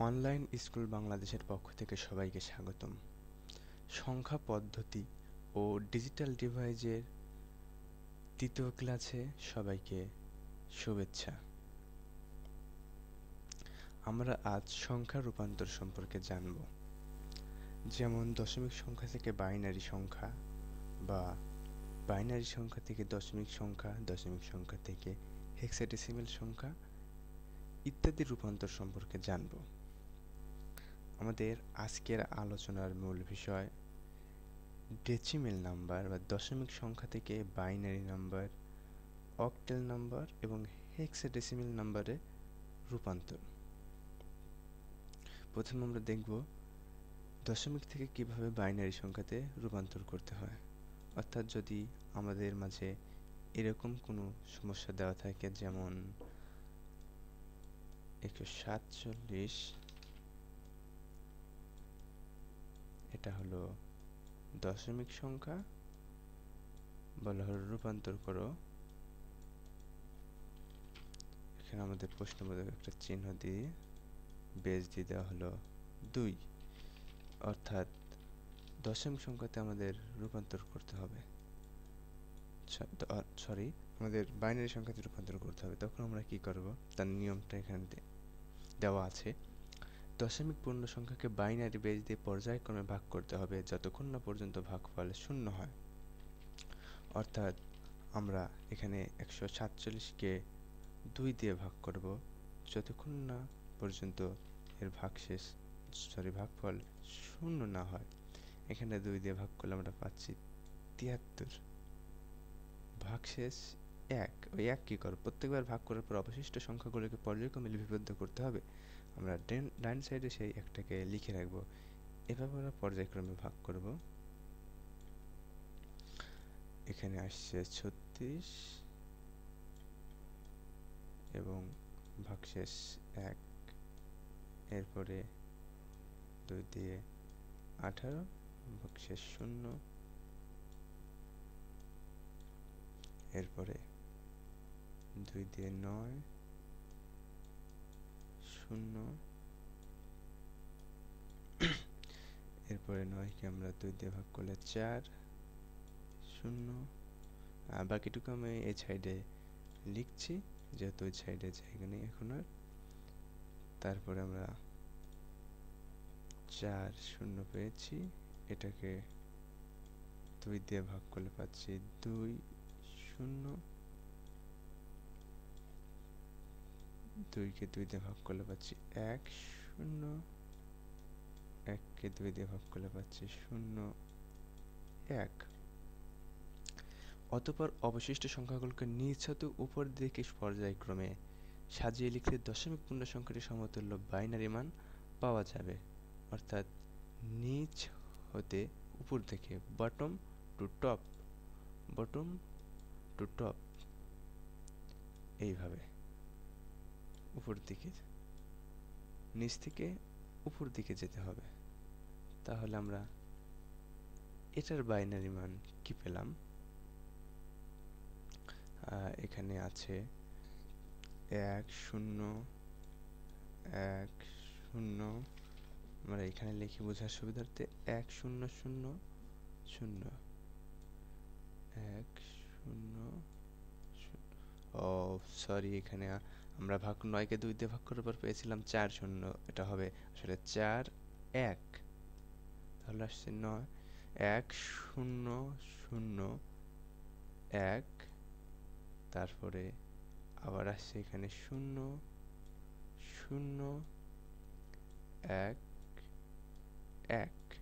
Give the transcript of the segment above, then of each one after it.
Online school বাংলাদেশের পক্ষ থেকে সবাইকে স্বাগতম। সংখ্যা পদ্ধতি ও ডিজিটাল ডিভাইসের তৃতীয় ক্লাসে সবাইকে শুভেচ্ছা। আমরা আজ সংখ্যা রূপান্তর সম্পর্কে জানব। যেমন দশমিক সংখ্যা থেকে বাইনারি সংখ্যা বা বাইনারি সংখ্যা থেকে দশমিক সংখ্যা দশমিক সংখ্যা থেকে হেক্সাডেসিমেল সংখ্যা ইত্যাদি রূপান্তর সম্পর্কে জানব। আমাদের আজকের আলোচনার মূল বিষয় ডেসিমেল নাম্বার বা দশমিক সংখ্যা থেকে বাইনারি নাম্বার অকটেল নাম্বার এবং হেক্সাডেসিমেল নাম্বারে রূপান্তর। প্রথমে আমরা দেখব দশমিক থেকে কীভাবে বাইনারি সংখ্যাতে রূপান্তর করতে হয়। অর্থাৎ যদি আমাদের মাঝে এরকম কোনো সমস্যা দেওয়া থাকে, যেমন একশো সাতচল্লিশ এটা হলো দশমিক সংখ্যা। বলা হলো রূপান্তর করো। এখানে আমাদের প্রশ্নবোধক একটা চিহ্ন দিয়ে বেজ দিয়ে দেওয়া হলো দুই। অর্থাৎ দশমিক সংখ্যাতে আমাদের রূপান্তর করতে হবে। সরি আমাদের বাইনারি সংখ্যাতে রূপান্তর করতে হবে। তখন আমরা কি করব? তার নিয়মটা এখানে দেওয়া আছে। দশমিক পূর্ণ সংখ্যাকে বাইনারি বেজ দিয়ে পর্যায়ক্রমে ভাগ করতে হবে যতক্ষণ না পর্যন্ত ভাগফল শূন্য হয়। অর্থাৎ আমরা এখানে একশো সাতচল্লিশকে দুই দিয়ে ভাগ করব। যতক্ষণ না পর্যন্ত এর ভাগশেষ সরি ভাগফল শূন্য না হয়, এখানে দুই দিয়ে ভাগ করলে আমরা পাচ্ছি তিয়াত্তর। ভাগশেষ এক, ওই এক কী করো? প্রত্যেকবার ভাগ করার পর অবশিষ্ট সংখ্যাগুলোকে পর্যায়ক্রমে লিপিবদ্ধ করতে হবে। আমরা ডাইন সাইডে সেই একটাকে লিখে রাখব। এভাবে আমরা পর্যায়ক্রমে ভাগ করব। এখানে আসছে ছত্রিশ এবং ভাগশেষ এক, এরপরে দুই দিয়ে আঠারো, ভাগশেষ শূন্য, এরপরে দুই দিয়ে নয় শূন্য। এরপরে নয়কে আমরা দুই দিয়ে ভাগ করলে চার, শূন্য। আর বাকিটুকু আমি এই সাইডে লিখছি, যেহেতু ওই সাইডে জায়গা নেই এখন আর। তারপরে আমরা চার, শূন্য পেয়েছি। এটাকে দুই দিয়ে ভাগ করলে পাচ্ছি দুই, শূন্য। দুইকে দুই দিয়ে ভাগ করলে পাচ্ছি এক, শূন্য। এককে দুই দিয়ে ভাগ করলে পাচ্ছি শূন্য, এক। অতপর অবশিষ্ট সংখ্যাগুলোকে নিজ হতে উপর দিকে পর্যায়ক্রমে সাজিয়ে লিখলে দশমিক পূর্ণ সংখ্যাটি সমতুল্য বাইনারি মান পাওয়া যাবে। অর্থাৎ নিচ হতে উপর থেকে bottom to top bottom to top এইভাবে। উপর দিকে, নিচ থেকে উপর দিকে যেতে হবে। তাহলে আমরা এটার বাইনারি মান কি পেলাম? এখানে আছে এক শূন্য এক শূন্য, আমরা এখানে লিখে বোঝার সুবিধার্থে এক শূন্য শূন্য শূন্য, এক শূন্য ও সরি এখানে আমরা ভাগ নয়কে দুই দিয়ে ভাগ করার পর পেয়েছিলাম চার শূন্য, এটা হবে আসলে চার, এক। তাহলে আসছে নয়, এক, শূন্য শূন্য, এক। তারপরে আবার আসছে এখানে শূন্য শূন্য, এক এক।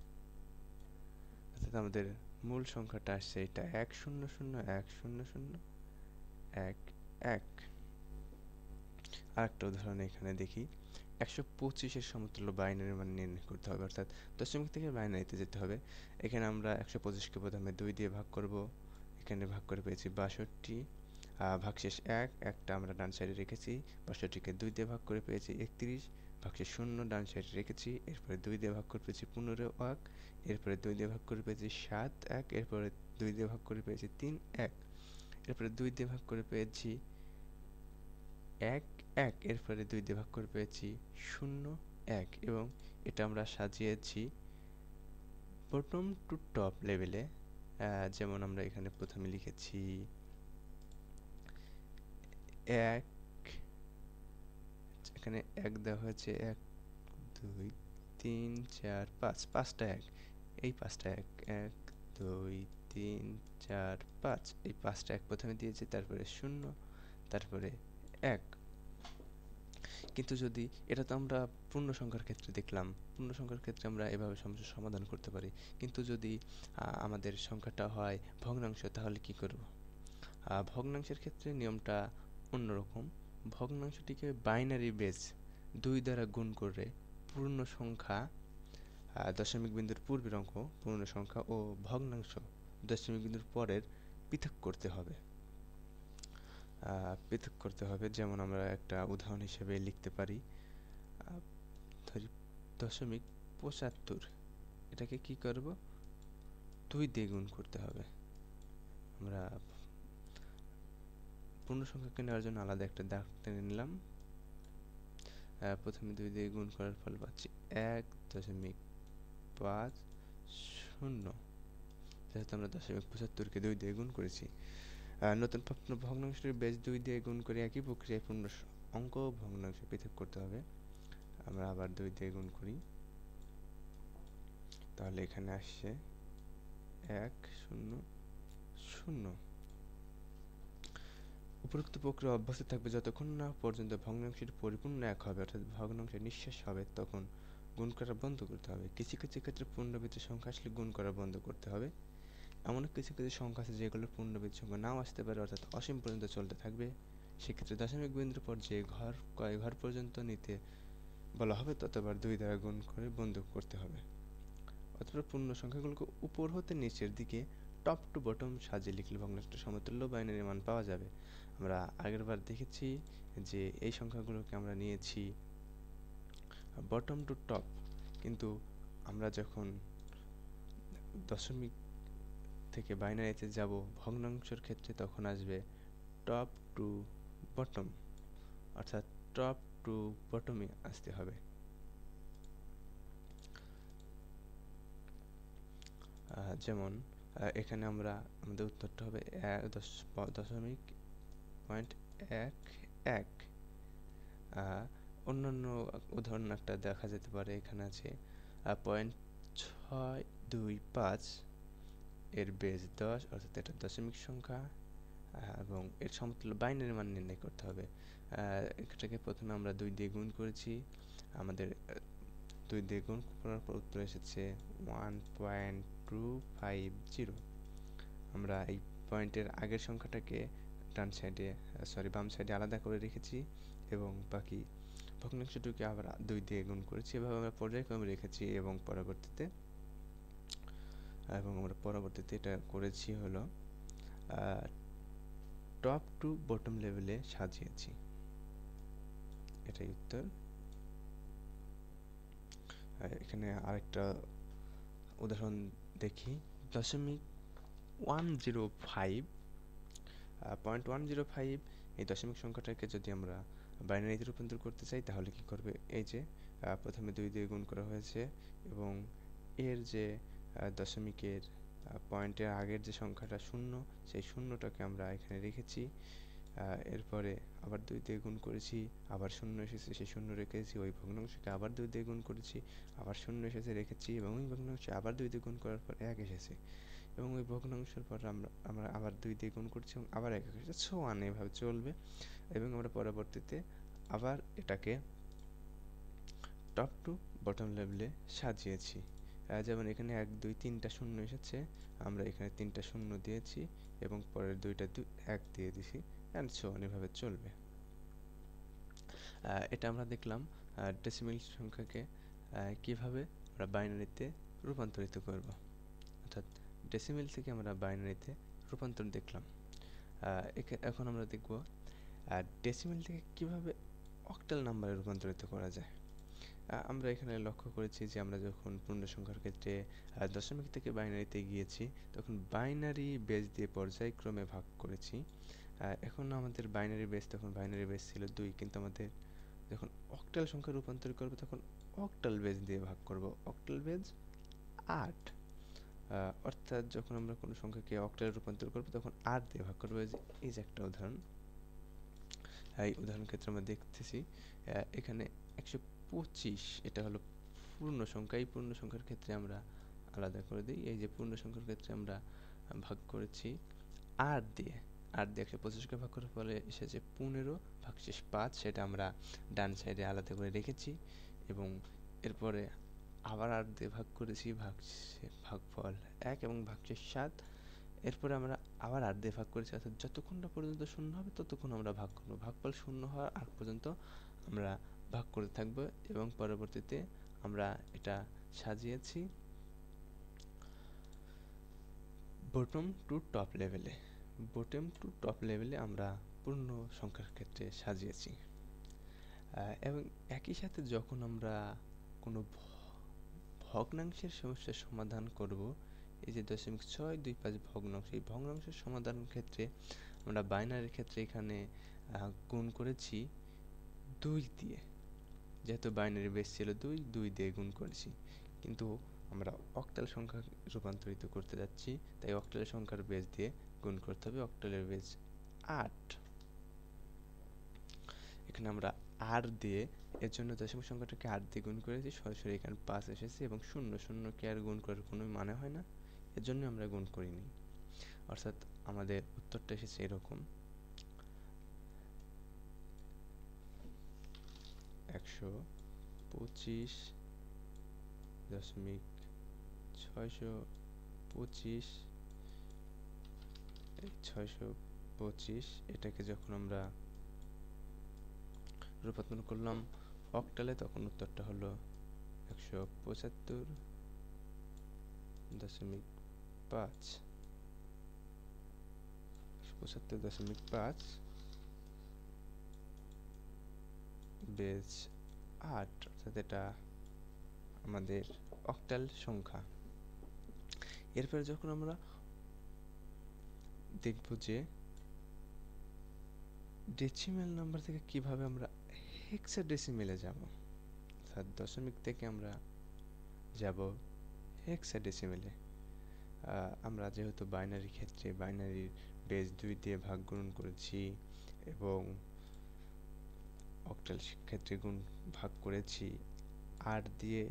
অর্থাৎ আমাদের মূল সংখ্যাটা আসছে এটা, এক, শূন্য শূন্য, এক, শূন্য শূন্য, এক এক, আরেকটা উদাহরণ এখানে দেখি। একশো পঁচিশের সমতুল্য বাইনারি মান নির্ণয় করতে হবে, অর্থাৎ দশমিক থেকে বাইনারিতে যেতে হবে। এখানে আমরা একশো পঁচিশকে প্রথমে দুই দিয়ে ভাগ করব, এখানে ভাগ করে পেয়েছি বাষট্টি। ভাগশেষ এক, একটা আমরা ডান সাইডে রেখেছি, বাষট্টিকে দুই দিয়ে ভাগ করে পেয়েছি একত্রিশ। ভাগশেষ শূন্য, ডান সাইডে রেখেছি, এরপরে দুই দিয়ে ভাগ করে পেয়েছি পনেরো, এক। এরপরে দুই দিয়ে ভাগ করে পেয়েছি সাত, এক। এরপরে দুই দিয়ে ভাগ করে পেয়েছি তিন, এক। এরপরে দুই দিয়ে ভাগ করে পেয়েছি এক এক, এরপরে দুই দিয়ে ভাগ করে পেয়েছি শূন্য, এক এবং এটা আমরা সাজিয়েছি বটম টু টপ লেভেলে যেমন আমরা এখানে প্রথমে লিখেছি এক, এখানে এক দেওয়া হয়েছে এক, দুই, তিন, চার, পাঁচ, পাঁচটা এক, এই পাঁচটা এক এক, দুই তিন, চার, পাঁচ। এই পাঁচটা এক প্রথমে দিয়েছি, তারপরে শূন্য, তারপরে এক। কিন্তু যদি এটা তো আমরা পূর্ণ সংখ্যার ক্ষেত্রে দেখলাম পূর্ণ সংখ্যার ক্ষেত্রে আমরা এভাবে সমস্যার সমাধান করতে পারি। কিন্তু যদি আমাদের সংখ্যাটা হয় ভগ্নাংশ, তাহলে কি করব? ভগ্নাংশের ক্ষেত্রে নিয়মটা অন্যরকম। ভগ্নাংশটিকে বাইনারি বেস দুই দ্বারা গুণ করে পূর্ণ সংখ্যা দশমিক বিন্দুর পূর্বের অঙ্ক পূর্ণ সংখ্যা ও ভগ্নাংশ দশমিক বিন্দুর পরের পৃথক করতে হবে। পৃথক করতে হবে। যেমন আমরা একটা উদাহরণ হিসেবে লিখতে পারি। দশমিক পঁচাত্তর। এটাকে কি করব? দুই দিয়ে গুণ করতে হবে। আমরা পূর্ণ সংখ্যাকে নেওয়ার জন্য আলাদা একটা দাগ টেনে নিলাম। প্রথমে দুই দিয়ে গুণ করার ফল পাচ্ছি এক দশমিক পাঁচ শূন্য। যেহেতু আমরা দশমিক পঁচাত্তরকে দুই দিয়ে গুণ করেছি নতুন ভগ্নাংশের বেজ দুই দিয়ে গুণ করে একই প্রক্রিয়ায় পূর্ণ অঙ্ক ভগ্নাংশ পৃথক করতে হবে। আমরা আবার দুই দিয়ে গুণ করি। তাহলে এখানে আসছে এক শূন্য শূন্য। উপরোক্ত প্রক্রিয়া অভ্যস্ত থাকবে যতক্ষণ না পর্যন্ত ভগ্নাংশের পরিপূর্ণ এক হবে, অর্থাৎ ভগ্নাংশের নিঃশেষ হবে, তখন গুণ করা বন্ধ করতে হবে। কিছু কিছু ক্ষেত্রে পুনরাবৃত্তি সংখ্যা আসলে গুণ করা বন্ধ করতে হবে। এমন কিছু কিছু সংখ্যা আছে যেগুলো সংখ্যা নাও আসতে পারে, অর্থাৎ অসীম পর্যন্ত চলতে থাকবে। সেক্ষেত্রে দশমিক বিন্দুর পর যে ঘর, কয় ঘর পর্যন্ত নিতে বলা হবে, ততবার দুই দ্বারা গুণ করে বন্ধ করতে হবে। অথবা পূর্ণ সংখ্যাগুলোকে উপর হতে নিচের দিকে টপ টু বটম সাজিয়ে লিখলে ভগ্নাংশটা সমতুল্য বাইনারি মান পাওয়া যাবে। আমরা আগের বার দেখেছি যে এই সংখ্যাগুলোকে আমরা নিয়েছি বটম টু টপ কিন্তু আমরা যখন দশমিক থেকে বাইনারিতে যাব, ভগ্নাংশের ক্ষেত্রে তখন আসবে টপ টু বটম অর্থাৎ টপ টু বটমে আসতে হবে। যেমন এখানে আমরা, আমাদের উত্তরটা হবে দশমিক পয়েন্ট এক এক। অন্যান্য উদাহরণ একটা দেখা যেতে পারে, এখানে আছে পয়েন্ট ছয় দুই পাঁচ এর বেস দশ, অর্থাৎ এটা দশমিক সংখ্যা এবং এর সমতুল্য বাইনারি মান নির্ণয় করতে হবে। এটাকে প্রথমে আমরা দুই দিয়ে গুণ করেছি। আমাদের দুই দিয়ে গুণ করার পর উত্তর এসেছে one point two five zero আমরা এই পয়েন্টের আগের সংখ্যাটাকে ডান সাইডে সরি বাম সাইডে আলাদা করে রেখেছি, এবং বাকি ভগ্নাংশটুকে আবার দুই দিয়ে গুণ করেছি। এভাবে আমরা পর্যায়ক্রমে রেখেছি, এবং পরবর্তীতে এবং আমরা পরবর্তীতে এটা করেছি হলো টপ টু বটম লেভেলে সাজিয়েছি। এটাই উত্তর। এখানে আরেকটা উদাহরণ দেখি। দশমিক one zero five point one zero five এই দশমিক সংখ্যাটাকে যদি আমরা বাইনারিতে রূপান্তর করতে চাই, তাহলে কি করবে? এই যে প্রথমে দুই দিয়ে গুণ করা হয়েছে এবং এর যে দশমিকের পয়েন্টের আগের যে সংখ্যাটা শূন্য, সেই শূন্যটাকে আমরা এখানে রেখেছি। এরপরে আবার দুই দিয়ে গুণ করেছি, আবার শূন্য এসেছে, সেই শূন্য রেখেছি, ওই ভগ্নাংশকে আবার দুই দিয়ে গুণ করেছি, আবার শূন্য এসেছে, রেখেছি এবং ওই ভগ্নাংশে আবার দুই দিয়ে গুণ করার পর এক এসেছে। এবং ওই ভগ্নাংশের পর আমরা আমরা আবার দুই দিয়ে গুণ করছি এবং আবার এক এসেছে। ছো ওয়ান এভাবে চলবে এবং আমরা পরবর্তীতে আবার এটাকে টপ টু বটম লেভেলে সাজিয়েছি। যেমন এখানে এক, দুই, তিনটা শূন্য এসেছে, আমরা এখানে তিনটা শূন্য দিয়েছি এবং পরের দুইটা এক দিয়ে দিছি অ্যান্ড সো এভাবে চলবে। এটা আমরা দেখলাম ডেসিমেল সংখ্যাকে কীভাবে আমরা বাইনারিতে রূপান্তরিত করব। অর্থাৎ ডেসিমেল থেকে আমরা বাইনারিতে রূপান্তর দেখলাম। এখন আমরা দেখব ডেসিমেল থেকে কীভাবে অক্টাল নাম্বারে রূপান্তরিত করা যায়। আমরা এখানে লক্ষ্য করেছি যে আমরা যখন পূর্ণ সংখ্যার ক্ষেত্রে দশমিক থেকে বাইনারিতে গিয়েছি, তখন বাইনারি বেস দিয়ে পর্যায়ক্রমে ভাগ করেছি। এখন আমাদের বাইনারি বেস তখন বাইনারি বেস ছিল দুই, কিন্তু আমাদের যখন অক্টাল সংখ্যা রূপান্তর করব, তখন অক্টাল বেজ দিয়ে ভাগ করব। অক্টাল বেজ আট। অর্থাৎ যখন আমরা কোনো সংখ্যাকে অক্টালে রূপান্তর করব, তখন আট দিয়ে ভাগ করব। এই যে একটা উদাহরণ। এই উদাহরণ ক্ষেত্রে আমরা দেখতেছি এখানে একশো পঁচিশ, এটা হলো পূর্ণ সংখ্যা। এই পূর্ণ সংখ্যার ক্ষেত্রে আমরা আলাদা করে দিই। এই যে পূর্ণ সংখ্যার ক্ষেত্রে আমরা ভাগ করেছি আট দিয়ে। আট দিয়ে একশো পঁচিশকে ভাগ করার ফলে এসেছে পনেরো ভাগশেষ পাঁচ, সেটা আমরা ডান সাইডে আলাদা করে রেখেছি এবং এরপরে আবার আট দিয়ে ভাগ করেছি, ভাগ ভাগফল এক এবং ভাগশেষ সাত। এরপরে আমরা আবার আট দিয়ে ভাগ করেছি, অর্থাৎ যতক্ষণ না পর্যন্ত শূন্য হবে, ততক্ষণ আমরা ভাগ করব। ভাগফল শূন্য হওয়ার আগ পর্যন্ত আমরা ভাগ করতে থাকব এবং পরবর্তীতে আমরা এটা সাজিয়েছি। Bottom to top level bottom to top level আমরা পূর্ণ সংখ্যার ক্ষেত্রে সাজিয়েছি। এবং একই সাথে যখন আমরা কোনো ভগ্নাংশের সমস্যার সমাধান করব, এই যে দশমিক ছয় দুই পাঁচ ভগ্নাংশ, এই ভগ্নাংশের সমাধানের ক্ষেত্রে আমরা বাইনারির ক্ষেত্রে এখানে গুণ করেছি দুই দিয়ে। যেহেতু বাইনারি বেস ছিল দুই দুই দিয়ে গুণ করেছি। কিন্তু আমরা অক্টাল সংখ্যা রূপান্তরিত করতে যাচ্ছি, তাই অক্টাল সংখ্যার বেস দিয়ে গুণ করতে হবে অক্টালের বেস আট। এখানে আমরা আর দিয়ে, এর জন্য দশমিক সংখ্যাটাকে আট দিয়ে গুণ করেছি, সরাসরি এখানে পাঁচ এসেছে এবং শূন্য, শূন্যকে আর গুণ করার কোনো মানে হয় না, এর জন্য আমরা গুণ করিনি। অর্থাৎ আমাদের উত্তরটা এসেছে এরকম। একশো পঁচিশ দশমিক ছয়শো পঁচিশ। ছয়শো পঁচিশ এটাকে যখন আমরা রূপান্তর করলাম অক্টালে তখন উত্তরটা হলো একশো পঁচাত্তর দশমিক পাঁচ। পঁচাত্তর দশমিক পাঁচ। বেজ আট, অর্থাৎ এটা আমাদের অক্টাল সংখ্যা। এরপরে যখন আমরা দেখব যে ডেসিমেল নাম্বার থেকে কীভাবে আমরা হেক্সাডেসিমেলে যাব, অর্থাৎ দশমিক থেকে আমরা যাব হেক্সাডেসিমেলে আমরা যেহেতু বাইনারি ক্ষেত্রে বাইনারির বেস দুই দিয়ে ভাগ গ্রহণ করেছি এবং অক্টাল শিক্ষার্থী গুণ ভাগ করেছি। আট দিয়ে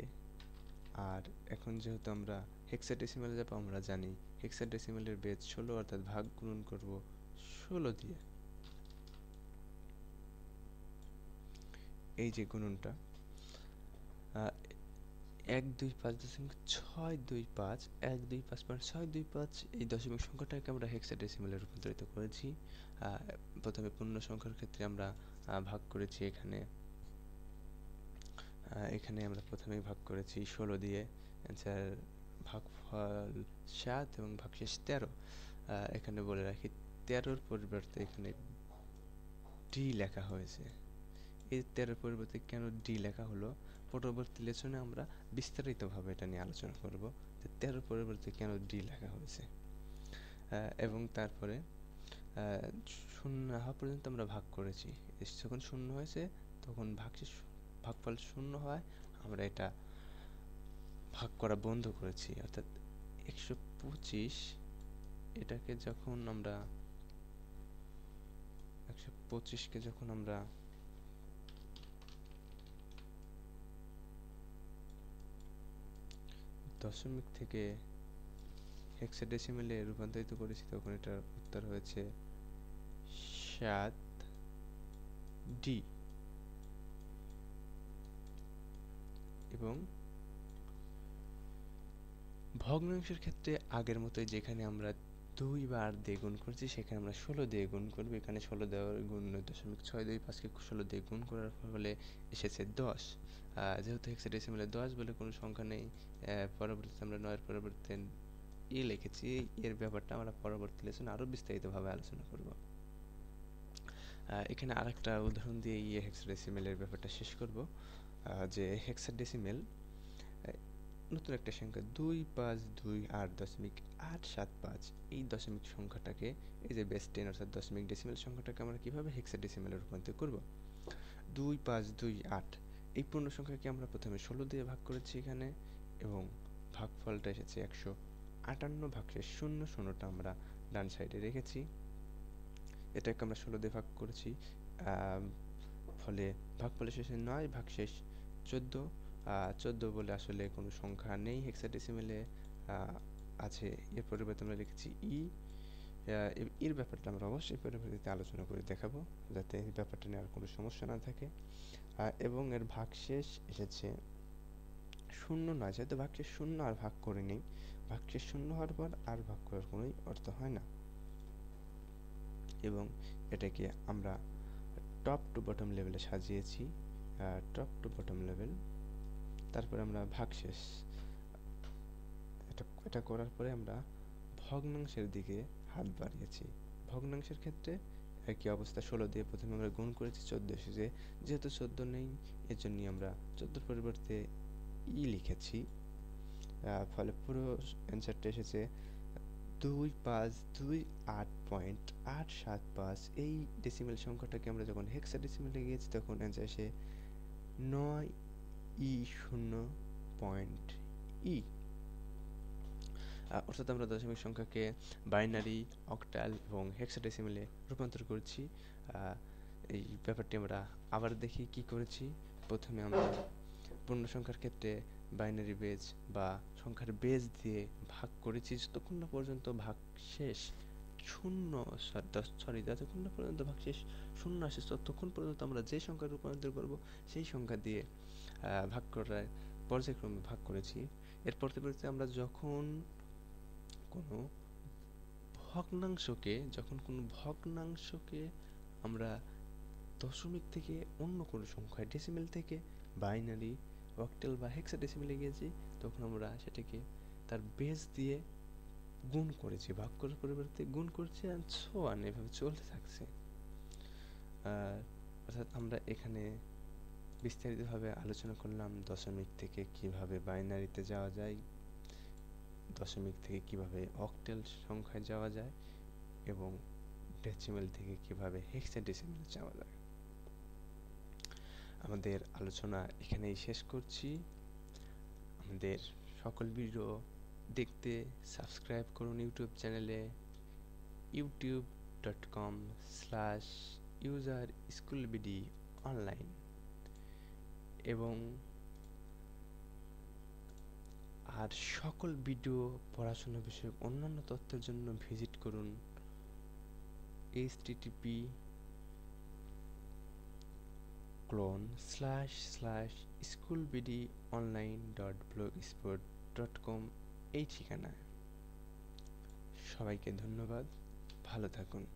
আর এখন যেহেতু আমরা হেক্সাডেসিমালে যাব, আমরা জানি হেক্সাডেসিমেলের বেজ ষোলো অর্থাৎ ভাগ গুণন করব ষোলো দিয়ে। এই যে গুণনটা এক, দুই, পাঁচ দশমিক ছয়, দুই, পাঁচ, এক, দুই, পাঁচ পয়েন্ট ছয়, দুই, পাঁচ এই দশমিক সংখ্যাটাকে আমরা হেক্সাডেসিমেলে রূপান্তরিত করেছি। প্রথমে পূর্ণ সংখ্যার ক্ষেত্রে আমরা ভাগ করেছি এখানে। এখানে আমরা প্রথমেই ভাগ করেছি ষোলো দিয়ে অ্যান্সার ভাগফল সাত এবং ভাগশেষ তেরো। এখানে বলে রাখি, তেরোর পরিবর্তে এখানে ডি লেখা হয়েছে। এই তেরোর পরিবর্তে কেন ডি লেখা হলো? পরবর্তী লেসনে আমরা বিস্তারিতভাবে এটা নিয়ে আলোচনা করব যে তেরোর পরিবর্তে কেন ডি লেখা হয়েছে। এবং তারপরে শূন্য হওয়া পর্যন্ত আমরা ভাগ করেছি। যখন শূন্য হয়েছে, তখন ভাগশেষ, ভাগফল শূন্য হয়, আমরা এটা ভাগ করা বন্ধ করেছি। অর্থাৎ একশো পঁচিশ, এটাকে যখন আমরা, একশো পঁচিশকে যখন আমরা দশমিক থেকে হেক্সাডেসিমেলে রূপান্তরিত করেছি, তখন এটার উত্তর হয়েছে সাত ডি এবং ভগ্নাংশের ক্ষেত্রে আগের মতোই যেখানে আমরা দুই বার দিয়ে গুণ করছি, সেখানে আমরা ষোলো দিয়ে গুণ করব। এখানে ষোলো দেওয়ার গুণ দশমিক ছয় দুই পাঁচকে ষোলো দিয়ে গুণ করার ফলে এসেছে দশ। যেহেতু হেক্সাডেসিমেলে দশ বলে কোনো সংখ্যা নেই পরবর্তীতে আমরা নয়ের পরবর্তীতে ই লিখেছি। এর ব্যাপারটা আমরা পরবর্তী লেসন আরও বিস্তারিতভাবে আলোচনা করব। এখানে আরেকটা উদাহরণ দিয়ে ইয়ে হেক্সাডেসিমেলের ব্যাপারটা শেষ করব। যে হেক্সাডেসিমেল নতুন একটা সংখ্যা দুই পাঁচ দুই আট দশমিক আট সাত পাঁচ। এই দশমিক সংখ্যাটাকে, এই যে বেস টেন অর্থাৎ দশমিক ডেসিমেল সংখ্যাটাকে আমরা কীভাবে হেক্সাডেসিমেলে রূপান্তর করব? দুই পাঁচ দুই আট, এই পূর্ণ সংখ্যাকে আমরা প্রথমে ষোলো দিয়ে ভাগ করেছি এখানে এবং ভাগফলটা এসেছে একশো আটান্ন ভাগশেষ শূন্য শূন্যটা আমরা ডান সাইডে রেখেছি। এটাকে আমরা ষোলো দিয়ে ভাগ করেছি ফলে ভাগফল শেষে নয়, ভাগশেষ চোদ্দ চোদ্দ বলে আসলে কোনো সংখ্যা নেই হেক্সাডেসিমেলে আছে। এর পরিবর্তে আমরা লিখেছি ই এর ব্যাপারটা আমরা অবশ্যই পরবর্তীতে আলোচনা করে দেখাবো, যাতে এই ব্যাপারটা নিয়ে আর কোনো সমস্যা না থাকে। এবং এর ভাগশেষ এসেছে শূন্য নয়, যেহেতু ভাগশেষ শূন্য আর ভাগ করে নেই ভাগশেষ শূন্য হওয়ার পর আর ভাগ করার কোনোই অর্থ হয় না। এবং এটাকে আমরা টপ টু বটম লেভেলে সাজিয়েছি। টপ টু বটম লেভেল তারপরে আমরা ভাগশেষ এটা এটা করার পরে আমরা ভগ্নাংশের দিকে হাত বাড়িয়েছি। ভগ্নাংশের ক্ষেত্রে একই অবস্থা, ষোলো দিয়ে প্রথমে আমরা গুণ করেছি চোদ্দ এসেছে। যেহেতু চোদ্দ নেই এর জন্যই আমরা চোদ্দোর পরিবর্তে ই লিখেছি। ফলে পুরো অ্যান্সারটা এসেছে দুই পাঁচ দুই আট পয়েন্ট আট সাত পাঁচ। এই ডেসিমেল সংখ্যাটাকে আমরা যখন হেক্সা ডেসিমেলে গিয়েছি, তখন অ্যান্সার এসে নয় ই শূন্য পয়েন্ট ই। অর্থাৎ আমরা দশমিক সংখ্যাকে বাইনারি, অক্টাল এবং হেক্সাডেসিমেলে রূপান্তর করছি। এই ব্যাপারটি আমরা আবার দেখি কি করেছি। প্রথমে আমরা পূর্ণ সংখ্যার ক্ষেত্রে বাইনারি বেজ বা সংখ্যার বেজ দিয়ে ভাগ করেছি। যতক্ষণ না পর্যন্ত ভাগ শেষ শূন্য সরি যতক্ষণ না পর্যন্ত ভাগ শেষ শূন্য আসে, ততক্ষণ পর্যন্ত আমরা যে সংখ্যা রূপান্তর করব, সেই সংখ্যা দিয়ে ভাগ করার পর্যায়ক্রমে ভাগ করেছি। এর পরবর্তীতে আমরা যখন কোনো ভগ্নাংশকে, যখন কোনো ভগ্নাংশকে আমরা দশমিক থেকে অন্য কোনো সংখ্যায় ডেসিমেল থেকে বাইনারি অক্টেল বা হেক্সা হেক্সাডেসিমেলে গিয়েছি, তখন আমরা সেটাকে তার বেস দিয়ে গুণ করেছি, ভাগ করার পরিবর্তে গুণ করছি আর আন এভাবে চলতে থাকছে। আর অর্থাৎ আমরা এখানে বিস্তারিতভাবে আলোচনা করলাম দশমিক থেকে কীভাবে বাইনারিতে যাওয়া যায়, দশমিক থেকে কীভাবে অক্টেল সংখ্যায় যাওয়া যায় এবং ডেসিমেল থেকে কীভাবে হেক্সাডেসিমেল যাওয়া যায়। আমাদের আলোচনা এখানেই শেষ করছি। আমাদের সকল ভিডিও দেখতে সাবস্ক্রাইব করুন ইউটিউব চ্যানেলে YouTube dot com slash user school BD online এবং আর সকল ভিডিও পড়াশোনা বিষয়ক অন্যান্য তথ্যের জন্য ভিজিট করুন dot blog sport dot com এই ঠিকানায়। সবাইকে ধন্যবাদ, ভালো থাকুন।